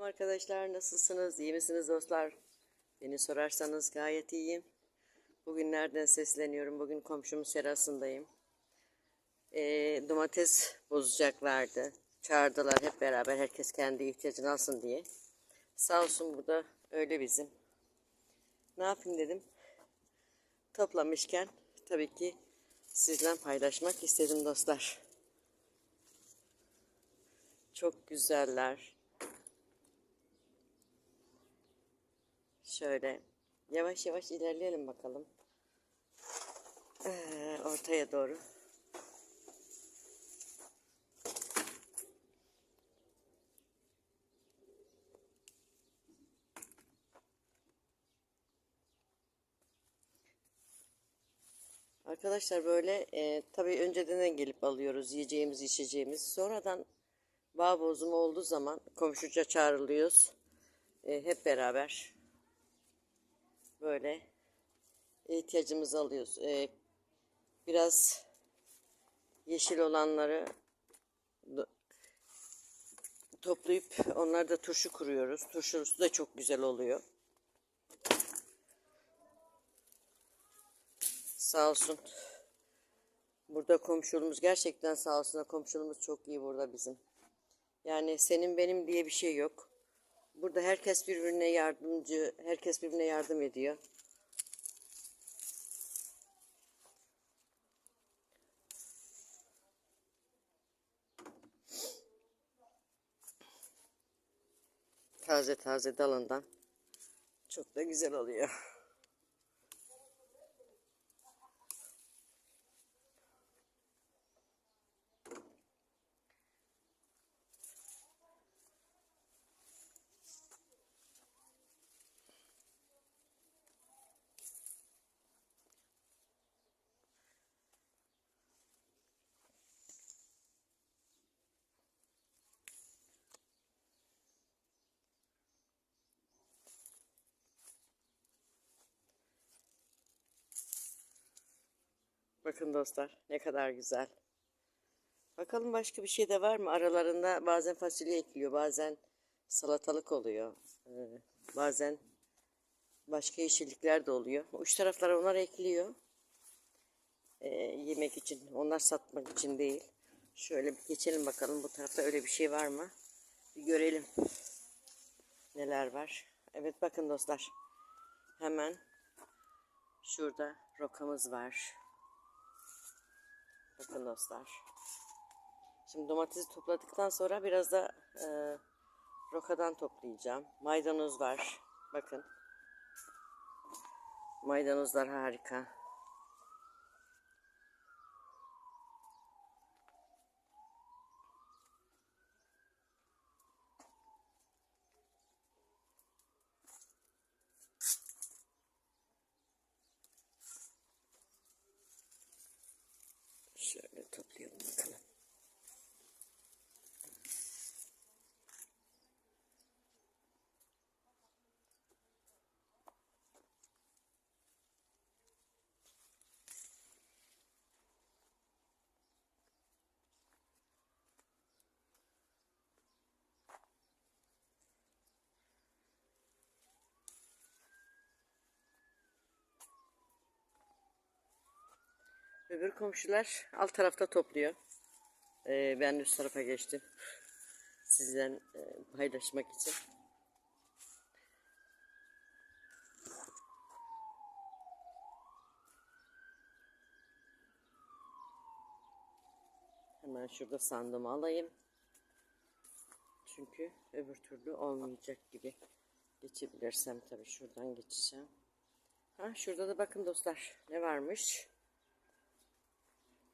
Selam arkadaşlar nasılsınız? İyi misiniz dostlar? Beni sorarsanız gayet iyiyim. Bugün nereden sesleniyorum? Bugün komşumun serasındayım. Ee, domates bozacaklardı. Çağırdılar hep beraber herkes kendi ihtiyacını alsın diye. Sağ olsun burada öyle bizim. Ne yapayım dedim. Toplamışken tabii ki sizle paylaşmak istedim dostlar. Çok güzeller. Şöyle yavaş yavaş ilerleyelim bakalım. Ee, ortaya doğru. Arkadaşlar böyle e, tabii önceden gelip alıyoruz yiyeceğimiz içeceğimiz. Sonradan bağ bozumu olduğu zaman komşuca çağrılıyoruz. E, hep beraber böyle ihtiyacımızı alıyoruz. E, biraz yeşil olanları toplayıp onları da turşu kuruyoruz. Turşusu da çok güzel oluyor. Sağ olsun. Burada komşuluğumuz gerçekten sağ olsun. Komşuluğumuz çok iyi burada bizim. Yani senin benim diye bir şey yok. Burada herkes birbirine yardımcı, herkes birbirine yardım ediyor. Taze taze dalından çok da güzel oluyor. Bakın dostlar ne kadar güzel. Bakalım başka bir şey de var mı? Aralarında bazen fasulye ekliyor, bazen salatalık oluyor. Ee, bazen başka yeşillikler de oluyor. Uç taraflara onlar ekliyor. Ee, yemek için, onlar satmak için değil. Şöyle bir geçelim bakalım bu tarafta öyle bir şey var mı? Bir görelim. Neler var. Evet bakın dostlar. Hemen şurada rokamız var. Bakın dostlar. Şimdi domatesi topladıktan sonra biraz da e, rokadan toplayacağım. Maydanoz var. Bakın. Maydanozlar harika. Şöyle toplayalım bakalım. Öbür komşular alt tarafta topluyor. Ee, ben üst tarafa geçtim. Sizden e, paylaşmak için. Hemen şurada sandığımı alayım. Çünkü öbür türlü olmayacak gibi. Geçebilirsem tabii şuradan geçeceğim. Ha, şurada da bakın dostlar ne varmış.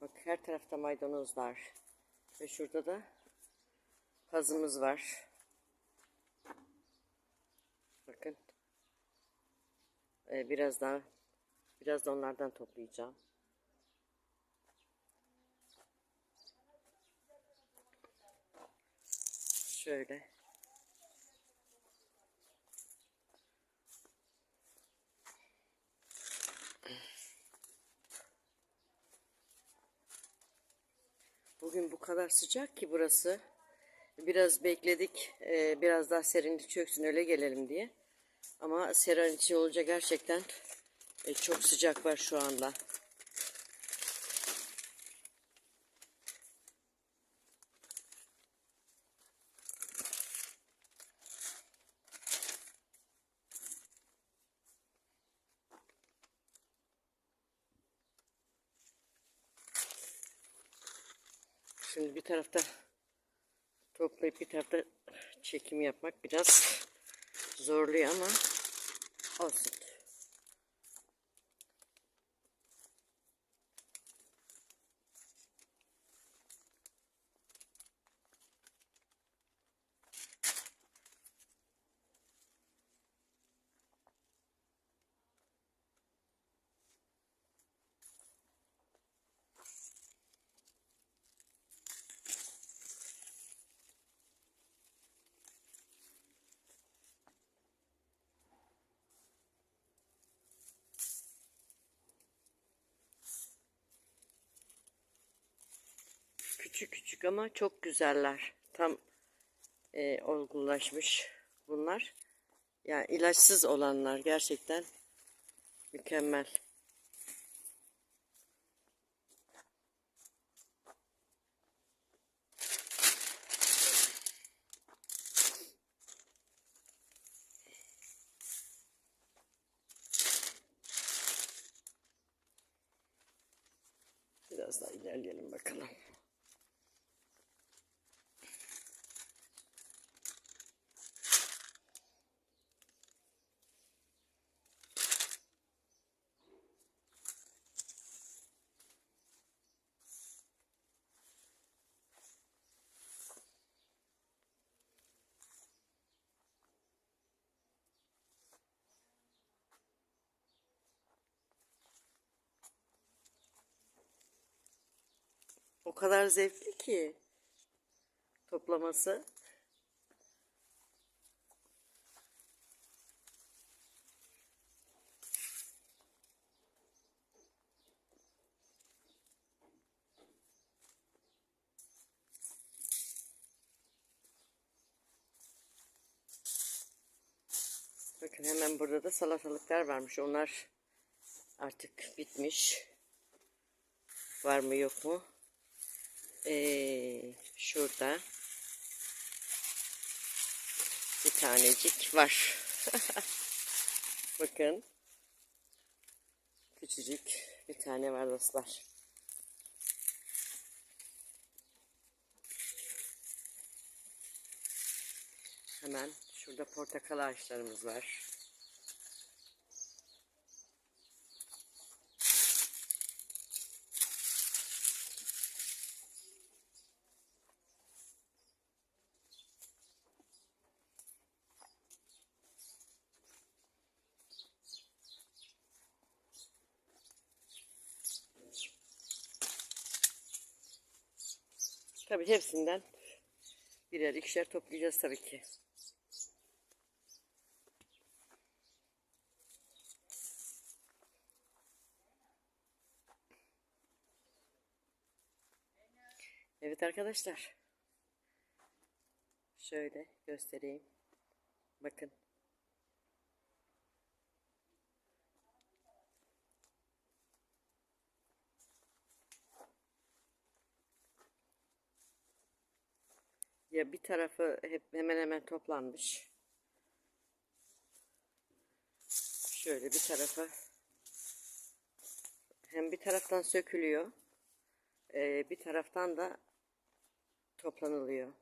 Bak her tarafta maydanozlar. Ve şurada da pazımız var. Bakın. Ee, biraz daha biraz da onlardan toplayacağım. Şöyle. Bugün bu kadar sıcak ki burası. Biraz bekledik. Ee, biraz daha serinlik çöksün öyle gelelim diye. Ama seran içi olunca gerçekten e, çok sıcak var şu anda. Şimdi bir tarafta toplayıp bir tarafta çekim yapmak biraz zorluyor ama olsun. Küçük küçük ama çok güzeller. Tam e, olgunlaşmış bunlar. Yani ilaçsız olanlar gerçekten mükemmel. Biraz daha ilerleyelim bakalım. O kadar zevkli ki toplaması. Bakın hemen burada da salatalıklar varmış. Onlar artık bitmiş. Var mı yok mu? Ee, şurada bir tanecik var. Bakın. Küçücük bir tane var dostlar. Hemen şurada portakal ağaçlarımız var. Tabii hepsinden birer ikişer toplayacağız tabii ki. Evet arkadaşlar. Şöyle göstereyim. Bakın. Ya bir tarafı hep hemen hemen toplanmış. Şöyle bir tarafa hem bir taraftan sökülüyor. e, bir taraftan da toplanılıyor.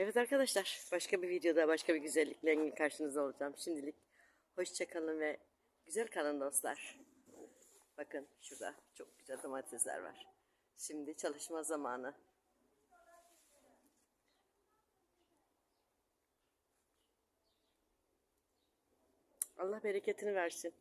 Evet arkadaşlar, başka bir videoda başka bir güzellikle karşınızda olacağım. Şimdilik hoşçakalın ve güzel kalın dostlar. Bakın şurada çok güzel domatesler var. Şimdi çalışma zamanı. Allah bereketini versin.